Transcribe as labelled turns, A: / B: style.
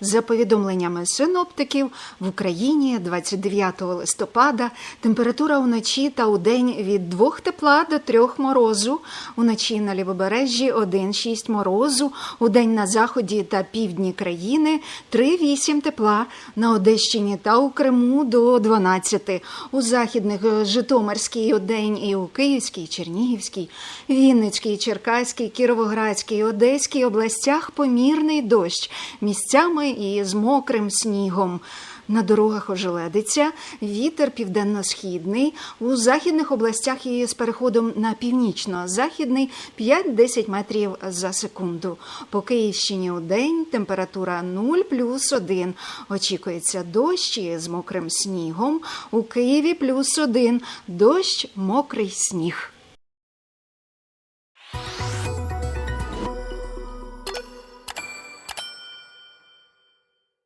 A: За повідомленнями синоптиків, в Україні 29 листопада температура вночі та удень від 2 тепла до 3 морозу, уночі на лівобережжі 1-6 морозу, удень на заході та півдні країни 3-8 тепла, на Одещині та у Криму до 12, у західних е, Житомирській удень і у Київській, Чернігівській, Вінницькій, Черкаській, Кіровоградській, Одеській областях помірний дощ. Місцями і з мокрим снігом. На дорогах ожеледиться, вітер південно-східний, у західних областях і з переходом на північно-західний 5-10 метрів за секунду. По Київщині у день температура 0 плюс 1. Очікується дощ з мокрим снігом. У Києві плюс 1. Дощ, мокрий сніг.